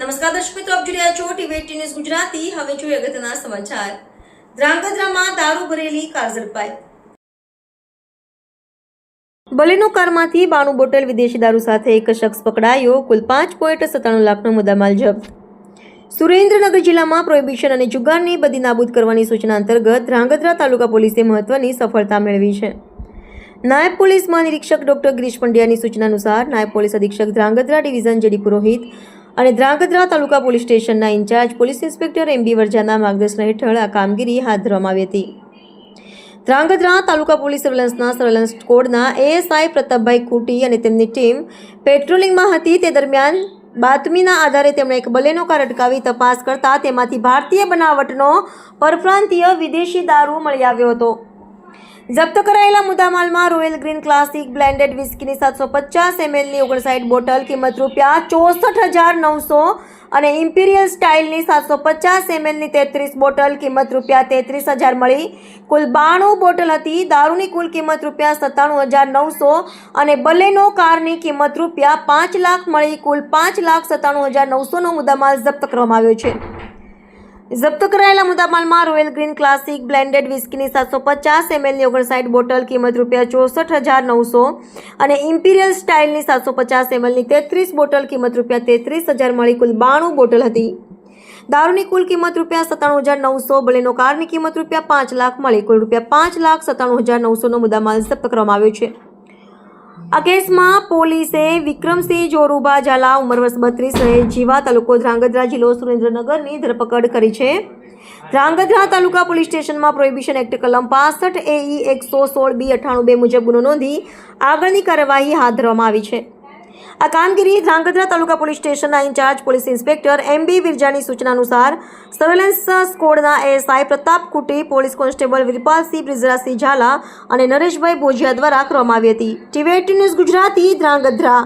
નમસ્કાર દર્શક મિત્રો, આપ જોઈ રહ્યા છો ટીવી ન્યૂઝ ગુજરાતી. હવે જોઈએ અગત્યના સમાચાર. ધ્રાંગધ્રામાં દારૂ ભરેલી કાર ઝડપાઈ. બલેનો કારમાંથી બાણું બોટલ વિદેશી દારૂ સાથે એક શખ્સ પકડાયો, કુલ પાંચ પોઈન્ટ સત્તાણું લાખનો મુદ્દામાલ જપ્ત. સુરેન્દ્રનગર જિલ્લામાં પ્રોહિબિશન અને જુગારની બદી નાબૂદ કરવાની સૂચના અંતર્ગત ધ્રાંગધ્રા તાલુકા પોલીસે મહત્વની સફળતા મેળવી છે. નાયબ પોલીસ મહાનિરીક્ષક ડોક્ટર ગિરીશ પંડ્યાની સૂચના અનુસાર, નાયબ પોલીસ અધિક્ષક ધ્રાંગધ્રા ડિવિઝન જેડી પુરોહિત અને ધ્રાંગધ્રા તાલુકા પોલીસ સ્ટેશનના incharge police inspector M B વરજાના માર્ગદર્શન હેઠળ આ કામગીરી હાથ ધરવામાં આવી હતી. ધ્રાંગધ્રા તાલુકા પોલીસ સર્વેલન્સના સર્વેલન્સ કોડના એએસઆઈ પ્રતાપભાઈ કુટી અને તેમની ટીમ પેટ્રોલિંગમાં હતી. તે દરમિયાન બાતમીના આધારે તેમણે એક બલેનો કાર અટકાવી તપાસ કરતા તેમાંથી ભારતીય બનાવટનો પરપ્રાંતીય વિદેશી દારૂ મળી આવ્યો હતો. જપ્ત કરાયેલા મુદ્દામાલમાં રોયલ ગ્રીન ક્લાસિક બ્લેન્ડેડ વિસ્કીની સાતસો પચાસ એમએલની ઓગણસાઠ બોટલ કિંમત રૂપિયા ચોસઠ હજાર નવસો અને ઇમ્પિરિયલ સ્ટાઇલની સાતસો પચાસ એમએલની તેત્રીસ બોટલ કિંમત રૂપિયા તેત્રીસ હજાર મળી. કુલ બાણું બોટલ હતી. દારૂની કુલ કિંમત રૂપિયા સત્તાણું હજાર નવસો અને બલેનો કારની કિંમત રૂપિયા પાંચ લાખ મળી. કુલ પાંચ લાખ સત્તાણું હજાર નવસોનો મુદ્દામાલ જપ્ત કરવામાં આવ્યો છે. જપ્ત કરાયેલા મુદ્દામાલમાં રોયલ ગ્રીન ક્લાસિક બ્લેન્ડેડ વિસ્કીની સાતસો પચાસ એમએલની ઓગણસાઠ બોટલ કિંમત રૂપિયા ચોસઠ હજાર નવસો અને ઇમ્પિરિયલ સ્ટાઇલની સાતસો પચાસ એમએલની તેત્રીસ બોટલ કિંમત રૂપિયા તેત્રીસ હજાર મળી કુલ બાણું બોટલ હતી. દારૂની કુલ કિંમત રૂપિયા સત્તાણું હજાર નવસો, બલેનો કારની કિંમત રૂપિયા પાંચ લાખ મળી કુલ રૂપિયા પાંચ લાખ સત્તાણું હજાર નવસોનો મુદ્દામાલ જપ્ત કરવામાં આવ્યો છે. આ કેસમાં પોલીસે વિક્રમસિંહ જોરુબા ઝાલા ઉંમર વર્ષ બત્રીસ રહે જીવા તાલુકો ધ્રાંગધ્રા જિલ્લો સુરેન્દ્રનગરની ધરપકડ કરી છે. ધ્રાંગધ્રા તાલુકા પોલીસ સ્ટેશનમાં પ્રોહિબિશન એક્ટ કલમ પાસઠ એઈ એકસો સોળ બી અઠ્ઠાણું બે મુજબ ગુનો નોંધી આગળની કાર્યવાહી હાથ ધરવામાં આવી છે. આ કામગીરી ધ્રાંગધ્રા તાલુકા પોલીસ સ્ટેશનના incharge police inspector M B વિરજાની સૂચના અનુસાર surveillance સ્કોડના ASI Pratap Kuti, police constable Virpalsinh Brijrajsinh Jhala અને નરેશભાઈ ભોજિયા દ્વારા કરવામાં આવી હતી. TV news Gujarati, Dhrangadhra.